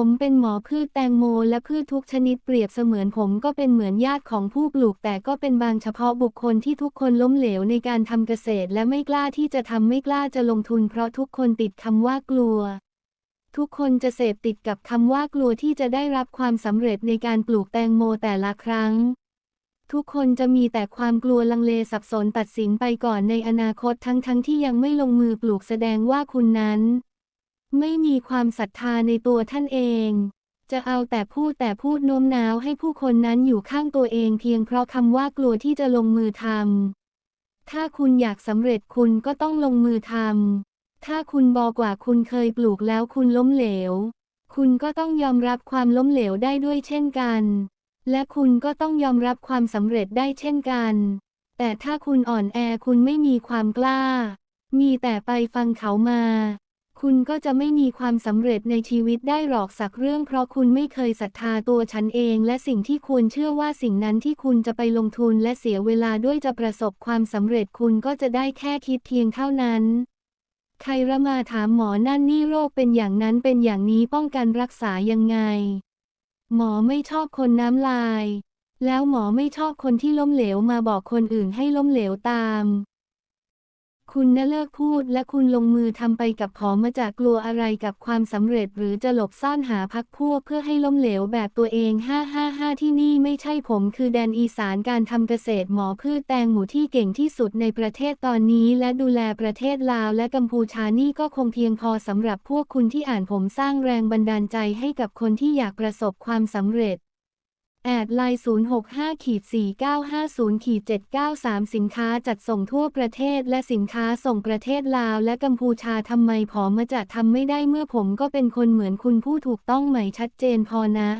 ผมเป็นหมอพืชแตงโมและพืชทุกชนิดเปรียบเสมือนผมก็เป็นเหมือนญาติของผู้ปลูก แต่ก็เป็นบางเฉพาะบุคคลที่ทุกคนล้มเหลวในการทำเกษตร และไม่กล้าที่จะทำไม่กล้าจะลงทุน เพราะทุกคนติดคำว่ากลัว ทุกคนจะเสพติดกับคำว่ากลัวที่จะได้รับความสำเร็จในการปลูกแตงโมแต่ละครั้งทุกคนจะมีแต่ความกลัวลังเลสับสนตัดสินไปก่อนในอนาคตทั้งๆทที่ยังไม่ลงมือปลูกแสดงว่าคุณนั้น ไม่มีความศรัทธาในตัวท่านเอง จะเอาแต่พูดแต่พูดโน้มน้าวให้ผู้คนนั้นอยู่ข้างตัวเองเพียงเพราะคำว่ากลัวที่จะลงมือทำ ถ้าคุณอยากสำเร็จคุณก็ต้องลงมือทำ ถ้าคุณบอกว่าคุณเคยปลูกแล้วคุณล้มเหลว คุณก็ต้องยอมรับความล้มเหลวได้ด้วยเช่นกัน และคุณก็ต้องยอมรับความสำเร็จได้เช่นกัน แต่ถ้าคุณอ่อนแอคุณไม่มีความกล้า มีแต่ไปฟังเขามา คุณก็จะไม่มีความสำเร็จในชีวิตได้หรอกสักเรื่อง เพราะคุณไม่เคยศรัทธาตัวฉันเอง และสิ่งที่ควรเชื่อว่าสิ่งนั้นที่คุณจะไปลงทุนและเสียเวลาด้วยจะประสบความสำเร็จคุณก็จะได้แค่คิดเพียงเท่านั้นใครระมาถามหมอนั่นนี่โรคเป็นอย่างนั้นเป็นอย่างนี้ป้องกันรักษายังไง หมอไม่ชอบคนน้ำลาย แล้วหมอไม่ชอบคนที่ล้มเหลวมาบอกคนอื่นให้ล้มเหลวตาม คุณน่ะเลิกพูดและคุณลงมือทำไปกับผอมาจากกลัวอะไรกับความสำเร็จหรือจะหลบซ่อนหาพักพวกเพื่อให้ล้มเหลวแบบตัวเอง 555 ที่นี่ไม่ใช่ผมคือแดนอีสานการทำเกษตรหมอพืชแตงหมูที่เก่งที่สุดในประเทศตอนนี้ และดูแลประเทศลาวและกัมพูชานี่ก็คงเพียงพอสำหรับพวกคุณที่อ่านผมสร้างแรงบันดาลใจให้กับคนที่อยากประสบความสำเร็จ แอดไลน์065ขีด4950ขีด793 สินค้าจัดส่งทั่วประเทศและสินค้าส่งประเทศลาวและกัมพูชาทำไมผอมาจะทำไม่ได้เมื่อผมก็เป็นคนเหมือนคุณผู้ถูกต้องไหมชัดเจนพอนะ